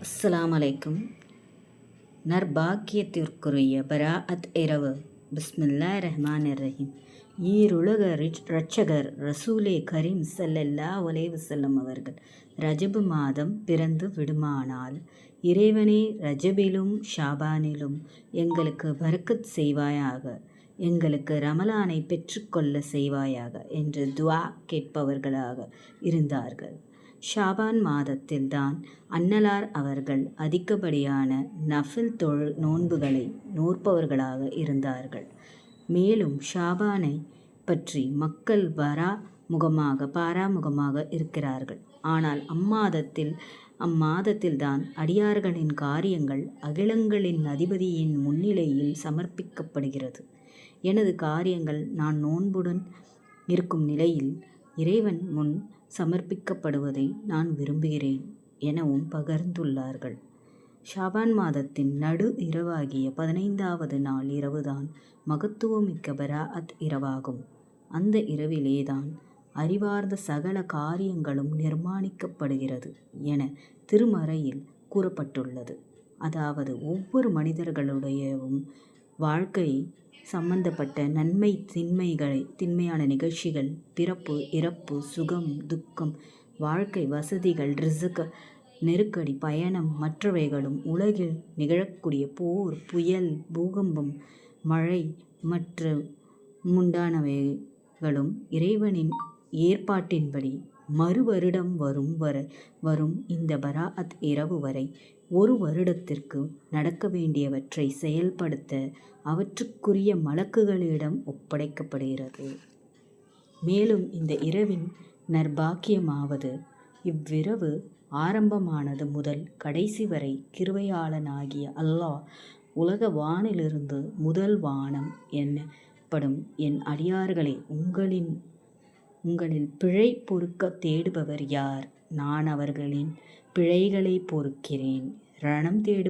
அஸ்லாம் அலைக்கும். பரா அத் இரவு. பிஸ்மில்லா ரஹ்மான் ரஹீம். ஈருலக ரிச் ரட்சகர் ரசூலே கரீம் செல்லல்லா அலைஹி செல்லும் அவர்கள் ரஜபு மாதம் பிறந்து விடுமானால் இறைவனே ரஜபிலும் ஷாபானிலும் எங்களுக்கு பரக்கத் செய்வாயாக எங்களுக்கு ரமலானை பெற்றுக்கொள்ள செய்வாயாக என்று துவா கேட்பவர்களாக இருந்தார்கள். ஷாபான் மாதத்தில்தான் அன்னலார் அவர்கள் அதிகப்படியான நஃபில் தொழு நோன்புகளை நோற்பவர்களாக இருந்தார்கள். மேலும் ஷாபானை பற்றி மக்கள் வரா முகமாக பாராமுகமாக இருக்கிறார்கள். ஆனால் அம்மாதத்தில் அம்மாதத்தில்தான் அடியார்களின் காரியங்கள் அகிலங்களின் அதிபதியின் முன்னிலையில் சமர்ப்பிக்கப்படுகிறது. எனது காரியங்கள் நான் நோன்புடன் இருக்கும் நிலையில் இறைவன் முன் சமர்ப்பிக்கப்படுவதை நான் விரும்புகிறேன் எனவும் பகிர்ந்துள்ளார்கள். ஷாபான் மாதத்தின் நடு இரவாகிய பதினைந்தாவது நாள் இரவுதான் மகத்துவமிக்க பராஅத் இரவாகும். அந்த இரவிலேதான் அறிவார்ந்த சகல காரியங்களும் நிர்மாணிக்கப்படுகிறது என திருமறையில் கூறப்பட்டுள்ளது. அதாவது ஒவ்வொரு மனிதர்களுடையவும் வாழ்க்கை சம்பந்தப்பட்ட நன்மை தின்மைகளை திண்மையான நிகழ்ச்சிகள் பிறப்பு இறப்பு சுகம் துக்கம் வாழ்க்கை வசதிகள் ரிசுக நெருக்கடி பயணம் மற்றவைகளும் உலகில் நிகழக்கூடிய போர் புயல் பூகம்பம் மழை மற்றும் முண்டானவைகளும் இறைவனின் ஏற்பாட்டின்படி மறு வருடம் வரும் வரை வரும் இந்த பராஅத் இரவு வரை ஒரு வருடத்திற்கு நடக்க வேண்டியவற்றை செயல்படுத்த அவற்றுக்குரிய மலக்குகளிடம் ஒப்படைக்கப்படுகிறது. மேலும் இந்த இரவின் நர்பாக்கியமாவது இவ்விரவு ஆரம்பமானது முதல் கடைசி வரை கிருவையாளனாகிய அல்லாஹ் உலக வானிலிருந்து முதல் வானம் எனப்படும் என் அடியார்களே உங்களின் உங்களில் பிழை பொறுக்க தேடுபவர் யார்? நான் அவர்களின் பிழைகளை பொறுக்கிறேன். ரணம் தேடு